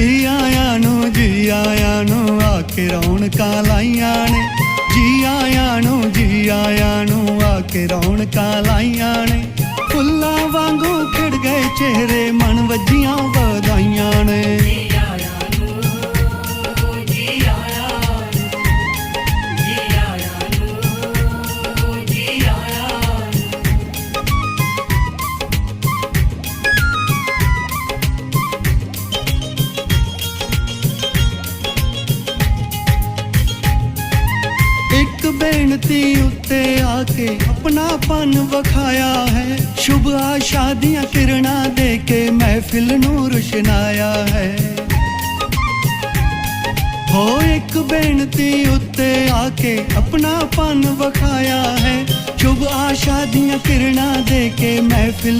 ਜੀ ਆਇਆਂ ਨੂੰ ਜੀ ਆਇਆਂ ਨੂੰ ਆ ਕੇ ਰੌਣਕਾਂ ਲਾਈਆਂ ਨੇ। ਜੀ ਆਇਆਂ ਨੂੰ ਜੀ ਆਇਆਂ ਨੂੰ ਆ ਕੇ ਰੌਣਕਾਂ ਲਾਈਆਂ ਨੇ। ਫੁੱਲਾਂ ਵਾਂਗੂ ਖਿੜ ਗਏ ਚਿਹਰੇ ਮਨ ਵੱਜੀ ਇੱਕ ਬੇਨਤੀ ਉੱਤੇ ਆ ਕੇ ਆਪਣਾਪਨ ਵਿਖਾਇਆ ਹੈ। ਸ਼ੁਭ ਆਸ਼ਾ ਦੀਆਂ ਕਿਰਨਾਂ ਦੇ ਕੇ ਮਹਿਫਿਲ ਨੂੰ ਰੁਸ਼ਨਾਇਆ ਹੈ। ਹੋ ਇੱਕ ਬੇਨਤੀ ਉੱਤੇ ਆ ਕੇ ਆਪਣਾ ਪਨ ਵਿਖਾਇਆ ਹੈ। ਸ਼ੁਭ ਆਸ਼ਾ ਦੀਆਂ ਕਿਰਨਾਂ ਦੇ ਕੇ ਮਹਿਫਿਲ